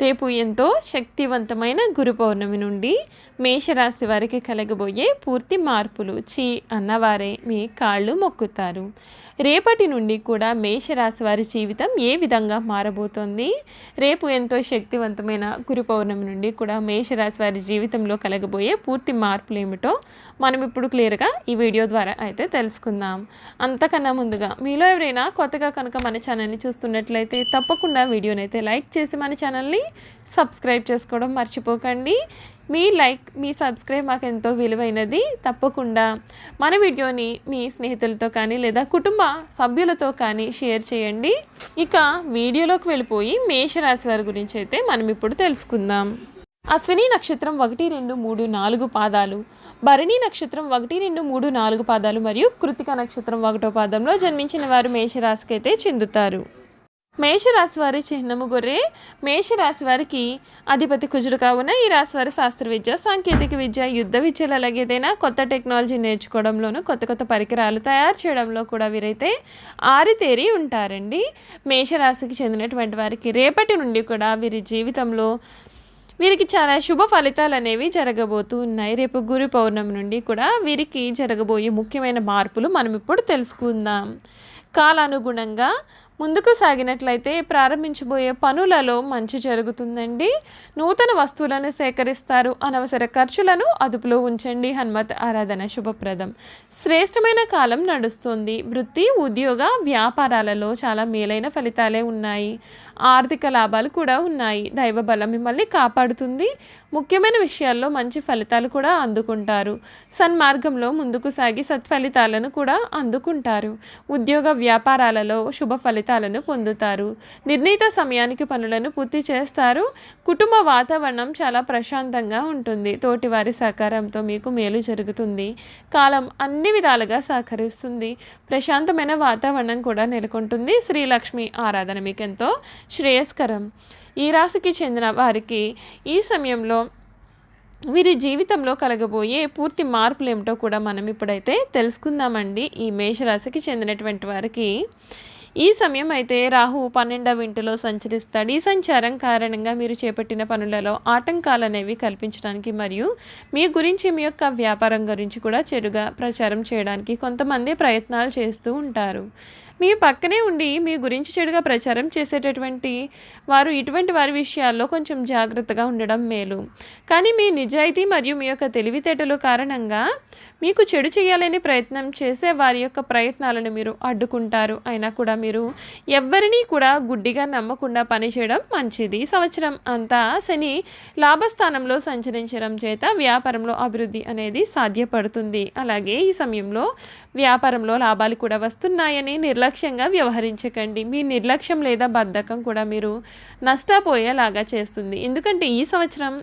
రేపు ఎంతో శక్తివంతమైన గురు పౌర్ణమి నుండి మేషరాశి వారికి కలగబోయే పూర్తి మార్పులు చీ అన్నవారే మీ కాళ్ళు మొక్కుతారు. రేపటి నుండి కూడా మేషరాశి వారి జీవితం ఏ విధంగా మారబోతోంది? రేపు ఎంతో శక్తివంతమైన గురు పౌర్ణమి నుండి కూడా మేషరాశి వారి జీవితంలో కలగబోయే పూర్తి మార్పులు ఏమిటో మనం ఇప్పుడు క్లియర్గా ఈ వీడియో ద్వారా అయితే తెలుసుకుందాం. అంతకన్నా ముందుగా మీలో ఎవరైనా కొత్తగా కనుక మన ఛానల్ని చూస్తున్నట్లయితే తప్పకుండా వీడియోని అయితే లైక్ చేసి మన ఛానల్ని సబ్స్క్రైబ్ చేసుకోవడం మర్చిపోకండి. మీ లైక్ మీ సబ్స్క్రైబ్ మాకు ఎంతో విలువైనది. తప్పకుండా మన వీడియోని మీ స్నేహితులతో కానీ లేదా కుటుంబ సభ్యులతో కానీ షేర్ చేయండి. ఇక వీడియోలోకి వెళ్ళిపోయి మేషరాశి వారి గురించి అయితే మనం ఇప్పుడు తెలుసుకుందాం. అశ్విని నక్షత్రం ఒకటి రెండు మూడు నాలుగు పాదాలు. భరణి నక్షత్రం ఒకటి రెండు మూడు నాలుగు పాదాలు మరియు కృతిక నక్షత్రం ఒకటో పాదంలో జన్మించిన వారు మేషరాశికి అయితే చెందుతారు. మేషరాశి వారి చిహ్నము గొర్రె. మేషరాశి వారికి అధిపతి కుజుడు కావున ఈ రాశి వారి శాస్త్ర విద్య సాంకేతిక విద్య యుద్ధ విద్యలు అలాగే ఏదైనా కొత్త టెక్నాలజీ నేర్చుకోవడంలోనూ కొత్త కొత్త పరికరాలు తయారు చేయడంలో కూడా వీరైతే ఆరితేరి ఉంటారండి. మేషరాశికి చెందినటువంటి వారికి రేపటి నుండి కూడా వీరి జీవితంలో వీరికి చాలా శుభ ఫలితాలు అనేవి జరగబోతూ ఉన్నాయి. రేపు గురు పౌర్ణమి నుండి కూడా వీరికి జరగబోయే ముఖ్యమైన మార్పులు మనం ఇప్పుడు తెలుసుకుందాం. కాలానుగుణంగా ముందుకు సాగినట్లయితే ప్రారంభించబోయే పనులలో మంచి జరుగుతుందండి. నూతన వస్తువులను సేకరిస్తారు. అనవసర ఖర్చులను అదుపులో ఉంచండి. హనుమత్ ఆరాధన శుభప్రదం. శ్రేష్టమైన కాలం నడుస్తుంది. వృత్తి ఉద్యోగ వ్యాపారాలలో చాలా మేలైన ఫలితాలే ఉన్నాయి. ఆర్థిక లాభాలు కూడా ఉన్నాయి. దైవ బలం మిమ్మల్ని కాపాడుతుంది. ముఖ్యమైన విషయాల్లో మంచి ఫలితాలు కూడా అందుకుంటారు. సన్మార్గంలో ముందుకు సాగి సత్ఫలితాలను కూడా అందుకుంటారు. ఉద్యోగ వ్యాపారాలలో శుభ ఫలితాలను పొందుతారు. నిర్ణీత సమయానికి పనులను పూర్తి చేస్తారు. కుటుంబ వాతావరణం చాలా ప్రశాంతంగా ఉంటుంది. తోటివారి సహకారంతో మీకు మేలు జరుగుతుంది. కాలం అన్ని విధాలుగా సహకరిస్తుంది. ప్రశాంతమైన వాతావరణం కూడా నెలకొంటుంది. శ్రీలక్ష్మి ఆరాధన మీకు ఎంతో శ్రేయస్కరం. ఈ రాశికి చెందిన వారికి ఈ సమయంలో వీరి జీవితంలో కలగబోయే పూర్తి మార్పులు ఏమిటో కూడా మనం ఇప్పుడైతే తెలుసుకుందామండి. ఈ మేషరాశికి చెందినటువంటి వారికి ఈ సమయం అయితే రాహు పన్నెండవ ఇంటిలో సంచరిస్తాడు. ఈ సంచారం కారణంగా మీరు చేపట్టిన పనులలో ఆటంకాలు అనేవి కల్పించడానికి మరియు మీ గురించి మీ యొక్క వ్యాపారం గురించి కూడా చెడుగా ప్రచారం చేయడానికి కొంతమంది ప్రయత్నాలు చేస్తూ ఉంటారు. మీ పక్కనే ఉండి మీ గురించి చెడుగా ప్రచారం చేసేటటువంటి వారు ఇటువంటి వారి విషయాల్లో కొంచెం జాగ్రత్తగా ఉండడం మేలు. కానీ మీ నిజాయితీ మరియు మీ యొక్క తెలివితేటలు కారణంగా మీకు చెడు చేయాలని ప్రయత్నం చేసే వారి యొక్క ప్రయత్నాలను మీరు అడ్డుకుంటారు. అయినా కూడా మీరు ఎవరినీ కూడా గుడ్డిగా నమ్మకుండా పనిచేయడం మంచిది. సంవత్సరం అంతా శని లాభస్థానంలో సంచరించడం చేత వ్యాపారంలో అభివృద్ధి అనేది సాధ్యపడుతుంది. అలాగే ఈ సమయంలో వ్యాపారంలో లాభాలు కూడా వస్తున్నాయని నిర్లక్ష్యంగా వ్యవహరించకండి. మీ నిర్లక్ష్యం లేదా బద్ధకం కూడా మీరు నష్టపోయేలాగా చేస్తుంది. ఎందుకంటే ఈ సంవత్సరం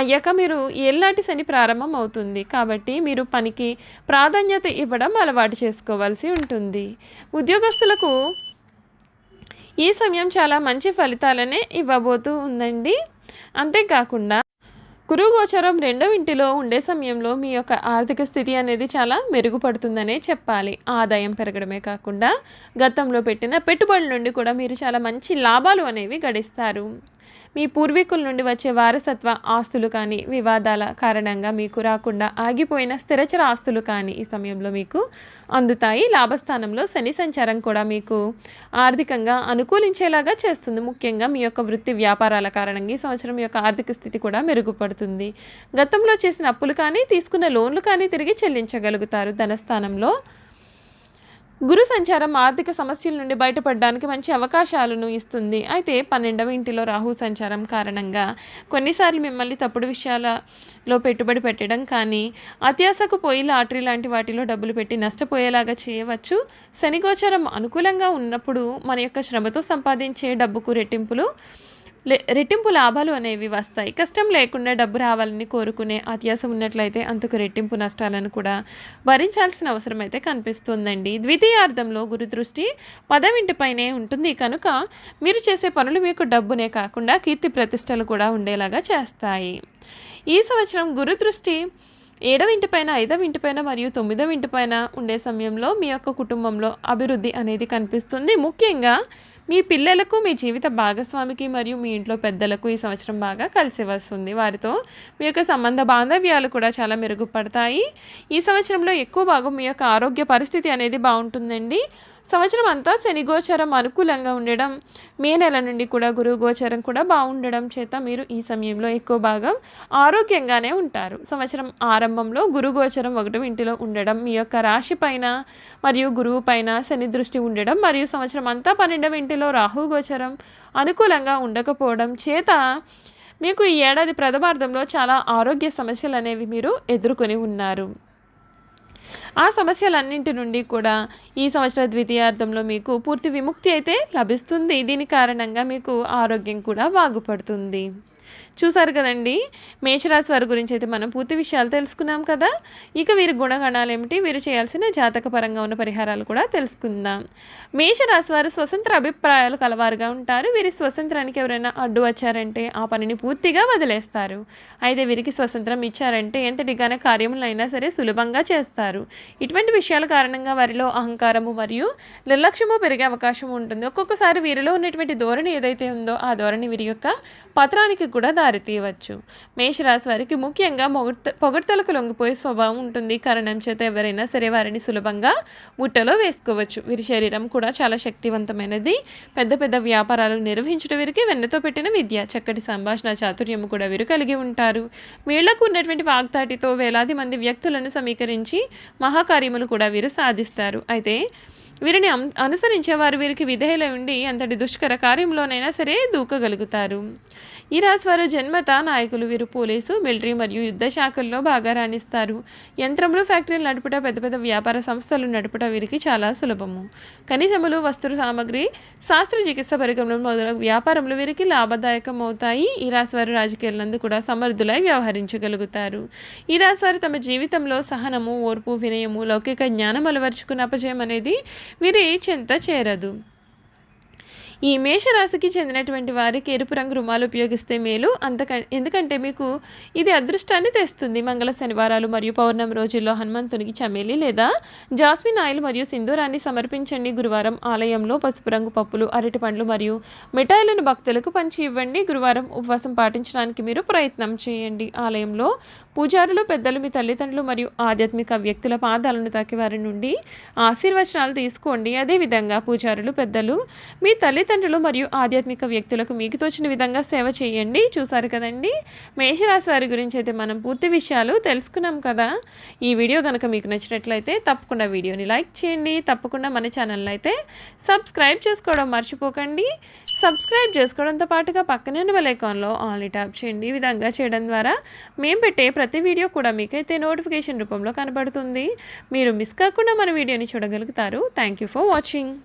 అయ్యాక మీరు ఏళ్ళనాటి శని ప్రారంభం అవుతుంది. కాబట్టి మీరు పనికి ప్రాధాన్యత ఇవ్వడం అలవాటు చేసుకోవాల్సి ఉంటుంది. ఉద్యోగస్తులకు ఈ సమయం చాలా మంచి ఫలితాలనే ఇవ్వబోతూ ఉందండి. అంతేకాకుండా గురుగోచరం రెండవ ఇంటిలో ఉండే సమయంలో మీ యొక్క ఆర్థిక స్థితి అనేది చాలా మెరుగుపడుతుందనే చెప్పాలి. ఆదాయం పెరగడమే కాకుండా గతంలో పెట్టిన పెట్టుబడుల నుండి కూడా మీరు చాలా మంచి లాభాలు అనేవి గడిస్తారు. మీ పూర్వీకుల నుండి వచ్చే వారసత్వ ఆస్తులు కానీ వివాదాల కారణంగా మీకు రాకుండా ఆగిపోయిన స్థిరచర ఆస్తులు కానీ ఈ సమయంలో మీకు అందుతాయి. లాభస్థానంలో శని సంచారం కూడా మీకు ఆర్థికంగా అనుకూలించేలాగా చేస్తుంది. ముఖ్యంగా మీ యొక్క వృత్తి వ్యాపారాల కారణంగా ఈ సంవత్సరం యొక్క ఆర్థిక స్థితి కూడా మెరుగుపడుతుంది. గతంలో చేసిన అప్పులు కానీ తీసుకున్న లోన్లు కానీ తిరిగి చెల్లించగలుగుతారు. ధనస్థానంలో గురు సంచారం ఆర్థిక సమస్యల నుండి బయటపడడానికి మంచి అవకాశాలను ఇస్తుంది. అయితే పన్నెండవ ఇంటిలో రాహు సంచారం కారణంగా కొన్నిసార్లు మిమ్మల్ని తప్పుడు విషయాలలో పెట్టుబడి పెట్టడం కానీ అత్యాశకు పోయి లాటరీ లాంటి వాటిలో డబ్బులు పెట్టి నష్టపోయేలాగా చేయవచ్చు. శనిగోచరం అనుకూలంగా ఉన్నప్పుడు మన యొక్క శ్రమతో సంపాదించే డబ్బుకు రెట్టింపులు రెట్టింపు లాభాలు అనేవి వస్తాయి. కష్టం లేకుండా డబ్బు రావాలని కోరుకునే అత్యాసం ఉన్నట్లయితే అంతకు రెట్టింపు నష్టాలను కూడా భరించాల్సిన అవసరం అయితే కనిపిస్తుందండి. ద్వితీయార్థంలో గురు దృష్టి పదవింటిపైనే ఉంటుంది. కనుక మీరు చేసే పనులు మీకు డబ్బునే కాకుండా కీర్తి ప్రతిష్టలు కూడా ఉండేలాగా చేస్తాయి. ఈ సంవత్సరం గురు దృష్టి ఏడవ ఇంటిపైన ఐదవ ఇంటిపైన మరియు తొమ్మిదవ ఇంటిపైన ఉండే సమయంలో మీ యొక్క కుటుంబంలో అభివృద్ధి అనేది కనిపిస్తుంది. ముఖ్యంగా మీ పిల్లలకు మీ జీవిత భాగస్వామికి మరియు మీ ఇంట్లో పెద్దలకు ఈ సంవత్సరం బాగా కలిసి వస్తుంది వారితో మీ యొక్క సంబంధ బాంధవ్యాలు కూడా చాలా మెరుగుపడతాయి. ఈ సంవత్సరంలో ఎక్కువ భాగం మీ యొక్క ఆరోగ్య పరిస్థితి అనేది బాగుంటుందండి. సంవత్సరం అంతా శని గోచరం అనుకూలంగా ఉండడం మే నెల నుండి కూడా గురువు గోచరం కూడా బాగుండడం చేత మీరు ఈ సమయంలో ఎక్కువ భాగం ఆరోగ్యంగానే ఉంటారు. సంవత్సరం ఆరంభంలో గురు గోచరం ఒకటి ఇంటిలో ఉండడం మీ యొక్క రాశి పైన మరియు గురువు పైన శని దృష్టి ఉండడం మరియు సంవత్సరం అంతా పన్నెండవ ఇంటిలో రాహు గోచరం అనుకూలంగా ఉండకపోవడం చేత మీకు ఈ ఏడాది ప్రథమార్థంలో చాలా ఆరోగ్య సమస్యలు అనేవి మీరు ఎదుర్కొని ఉన్నారు. ఆ సమస్యలన్నింటి నుండి కూడా ఈ సంవత్సర ద్వితీయార్థంలో మీకు పూర్తి విముక్తి అయితే లభిస్తుంది. దీని కారణంగా మీకు ఆరోగ్యం కూడా బాగుపడుతుంది. చూసారు కదండి? మేషరాశి వారి గురించి అయితే మనం పూర్తి విషయాలు తెలుసుకున్నాం కదా? ఇక వీరి గుణగణాలు ఏమిటి? వీరు చేయాల్సిన జాతక పరంగా ఉన్న పరిహారాలు కూడా తెలుసుకుందాం. మేషరాశి వారు స్వతంత్ర అభిప్రాయాలు కలవారుగా ఉంటారు. వీరి స్వతంత్రానికి ఎవరైనా అడ్డు వచ్చారంటే ఆ పనిని పూర్తిగా వదిలేస్తారు. అయితే వీరికి స్వతంత్రం ఇచ్చారంటే ఎంతటి కార్యములు కార్యములైనా సరే సులభంగా చేస్తారు. ఇటువంటి విషయాల కారణంగా వారిలో అహంకారము మరియు నిర్లక్ష్యము పెరిగే అవకాశం ఉంటుంది. ఒక్కొక్కసారి వీరిలో ఉన్నటువంటి ధోరణి ఏదైతే ఉందో ఆ ధోరణి వీరి యొక్క పత్రానికి కూడా దారితీయవచ్చు మేషరాశి వారికి ముఖ్యంగా మొగట పొగడ్తలకు లొంగిపోయే స్వభావం ఉంటుంది. కారణం చేత ఎవరైనా సరే వారిని సులభంగా బుట్టలో వేసుకోవచ్చు. వీరి శరీరం కూడా చాలా శక్తివంతమైనది. పెద్ద పెద్ద వ్యాపారాలు నిర్వహించడం వీరికి వెన్నతో పెట్టిన విద్య. చక్కటి సంభాషణ చాతుర్యము కూడా వీరు కలిగి ఉంటారు. వీళ్ళకు ఉన్నటువంటి వాగ్దాటితో వేలాది మంది వ్యక్తులను సమీకరించి మహాకార్యములు కూడా వీరు సాధిస్తారు. అయితే వీరిని అం- అనుసరించేవారు వీరికి విధేయులై ఉండి అంతటి దుష్కర కార్యంలోనైనా సరే దూకగలుగుతారు. ఈ రాశి వారు జన్మత నాయకులు వీరు పోలీసు మిలిటరీ మరియు యుద్ధ శాఖల్లో బాగా రాణిస్తారు. యంత్రములు ఫ్యాక్టరీలు నడుపుట పెద్ద పెద్ద వ్యాపార సంస్థలు నడుపుట వీరికి చాలా సులభము. ఖనిజములు వస్తు సామగ్రి శాస్త్ర చికిత్స పరికరములు మొదలగు వ్యాపారములు వీరికి లాభదాయకం అవుతాయి ఈ రాశి రాజకీయాలందు కూడా సమర్థులై వ్యవహరించగలుగుతారు. ఈ రాశి తమ జీవితంలో సహనము ఓర్పు వినయము లౌకిక జ్ఞానం అలవర్చుకున్న అపజయం అనేది వీరి చింత చేరదు. ఈ మేషరాశికి చెందినటువంటి వారికి ఎరుపు రంగు రుమాలు ఉపయోగిస్తే మేలు. అంతక ఎందుకంటే మీకు ఇది అదృష్టాన్ని తెస్తుంది. మంగళ శనివారాలు మరియు పౌర్ణమి రోజుల్లో హనుమంతునికి చమేలి లేదా జాస్మిన్ ఆయిల్ మరియు సింధూరాన్ని సమర్పించండి. గురువారం ఆలయంలో పసుపు రంగు పప్పులు అరటి పండ్లు మరియు మిఠాయిలను భక్తులకు పంచి ఇవ్వండి. గురువారం ఉపవాసం పాటించడానికి మీరు ప్రయత్నం చేయండి. ఆలయంలో పూజారులు పెద్దలు మీ తల్లిదండ్రులు మరియు ఆధ్యాత్మిక వ్యక్తుల పాదాలను తాకి వారి నుండి ఆశీర్వచనాలు తీసుకోండి. అదేవిధంగా పూజారులు పెద్దలు మీ తల్లి తల్లిదండ్రులు మరియు ఆధ్యాత్మిక వ్యక్తులకు మీకు తోచిన విధంగా సేవ చేయండి. చూసారు కదండి? మేషరాశి వారి గురించి అయితే మనం పూర్తి విషయాలు తెలుసుకున్నాం కదా. ఈ వీడియో కనుక మీకు నచ్చినట్లయితే తప్పకుండా వీడియోని లైక్ చేయండి. తప్పకుండా మన ఛానల్ని అయితే సబ్స్క్రైబ్ చేసుకోవడం మర్చిపోకండి. సబ్స్క్రైబ్ చేసుకోవడంతో పాటుగా పక్కనే ఉన్న బెల్ ఐకాన్లో ఆన్లీ ట్యాప్ చేయండి. ఈ విధంగా చేయడం ద్వారా మేము పెట్టే ప్రతి వీడియో కూడా మీకైతే నోటిఫికేషన్ రూపంలో కనబడుతుంది. మీరు మిస్ కాకుండా మన వీడియోని చూడగలుగుతారు. Thank you for watching.